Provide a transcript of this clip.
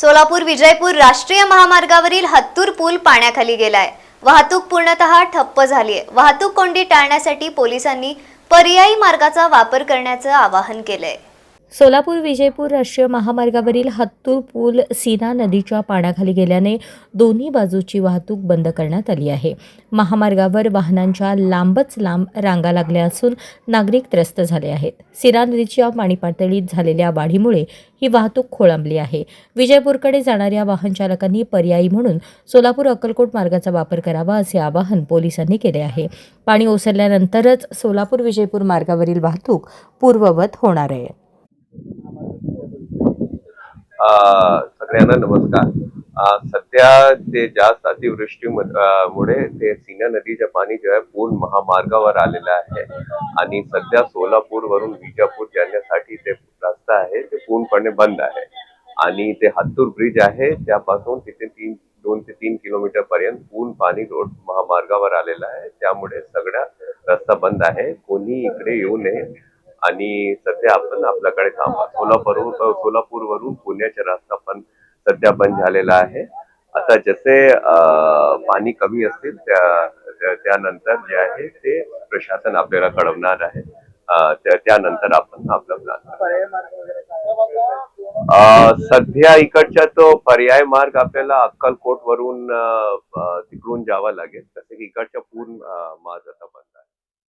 सोलापूर विजयपूर राष्ट्रीय महामार्गावरील हत्तूर पूल पाण्याखाली गेलाय. वाहतूक पूर्णतः ठप्प झाली आहे वाहतूक कोंडी टाळण्यासाठी पोलिसांनी पर्यायी मार्गाचा वापर करण्याचं आवाहन केलंय. सोलापूर विजयपूर राष्ट्रीय महामार्गावरील हत्तूर पूल सीना नदीच्या पाण्याखाली गेल्याने दोन्ही बाजूची वाहतूक बंद करण्यात आली आहे. महामार्गावर वाहनांच्या लांबच लांब रांगा लागल्या असून नागरिक त्रस्त झाले आहेत. सीना नदीच्या पाणी पातळीत झालेल्या वाढीमुळे ही वाहतूक खोळंबली आहे. विजयपूरकडे जाणाऱ्या वाहन चालकांनी पर्यायी म्हणून सोलापूर अक्कलकोट मार्गाचा वापर करावा असे आवाहन पोलिसांनी केले आहे. पाणी ओसरल्यानंतरच सोलापूर विजयपूर मार्गावरील वाहतूक पूर्ववत होणार आहे. सगळ्यांना नमस्कार. सध्या ते जास्त अतिवृष्टीमुळे ते सीना नदीचे पाणी जे आहे पूर्ण महामार्गावर आलेलं आहे. आणि सध्या सोलापूर वरून विजापूर जाण्यासाठी ते रस्ता आहे ते पूर्णपणे बंद आहे. आणि ते हत्तूर ब्रिज आहे त्यापासून तिथे तीन दोन ते तीन किलोमीटर पर्यंत पूर्ण पाणी रोड महामार्गावर आलेलं आहे. त्यामुळे सगळ्या रस्ता बंद आहे. कोणी इकडे येऊ नये. आणि सध्या आपण आपल्याकडे थांबा सोलापूरवरून सोलापूरवरून पुण्याचा रस्ता पण सध्या बंद झालेला आहे. आता जसे पाणी कमी असतील त्या त्या- त्यानंतर जे आहे ते प्रशासन आपल्याला कळवणार आहे. त्यानंतर आपण आपला प्लॅन सध्या इकडच्या तो पर्याय मार्ग आपल्याला अक्कलकोट वरून तिकडून जावा लागेल. तसे की इकडच्या पूर्ण मार्ग आता बंद